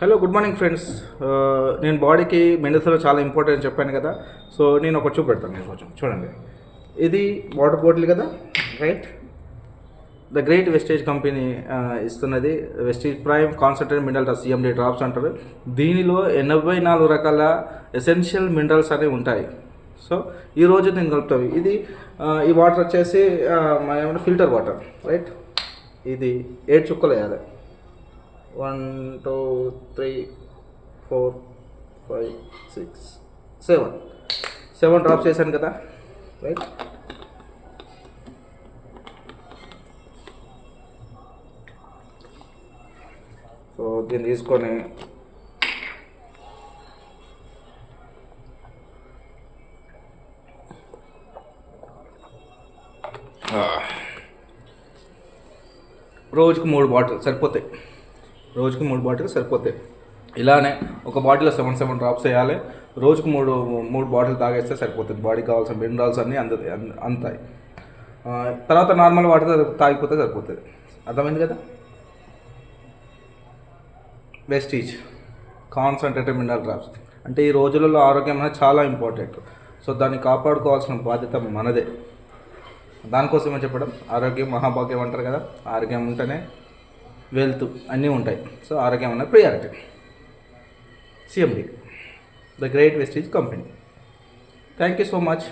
Hello good morning friends నేను బాడీకి మెండసలో చాలా ఇంపార్టెంట్ అని చెప్పాను కదా. సో నేను ఒకటి చూపెడతాను. మీకు కొంచెం చూడండి. ఇది వాటర్ బాటిల్ కదా? Right the great vestige company ఇస్తున్నది. Vestige prime concentrate minerals CMD drops అంటారు. దీనిలో ఎనభై నాలుగు రకాల ఎసెన్షియల్ మినరల్స్ అనేవి ఉంటాయి. సో ఈ రోజు నేను కలుపుతాను. ఇది uh, ఈ వాటర్ వచ్చేసి ఏమంటే ఫిల్టర్ వాటర్ రైట్ ఇది ఏడు చుక్కలు వేయాలి. One two three four five six seven seven drop చేశాను కదా రైట్ సో దీన్ని తీసుకొని రోజుకి మూడు బాటిల్ సరిపోతాయి. రోజుకి మూడు బాటిల్ సరిపోతాయి. ఇలానే ఒక బాటిల్లో సెవెన్ సెవెన్ డ్రాప్స్ వేయాలి. రోజుకు మూడు మూడు బాటిల్ తాగేస్తే సరిపోతుంది. బాడీకి కావాల్సిన మినరల్స్ అన్నీ అంద అందుతాయి తర్వాత నార్మల్ వాటర్ తాగిపోతే సరిపోతుంది. అర్థమైంది కదా? వెస్టీజ్ కాన్సన్ట్రేటెడ్ మినరల్ డ్రాప్స్ అంటే ఈ రోజులలో ఆరోగ్యం అనేది చాలా ఇంపార్టెంట్ సో దాన్ని కాపాడుకోవాల్సిన బాధ్యత మనదే. దానికోసమే చెప్పడం. ఆరోగ్యం మహాభాగ్యం అంటారు కదా? ఆరోగ్యం ఉంటేనే వెల్త్ అన్నీ ఉంటాయి. సో ఆరోగ్యం అనే priority CMD the great vestige company thank you so much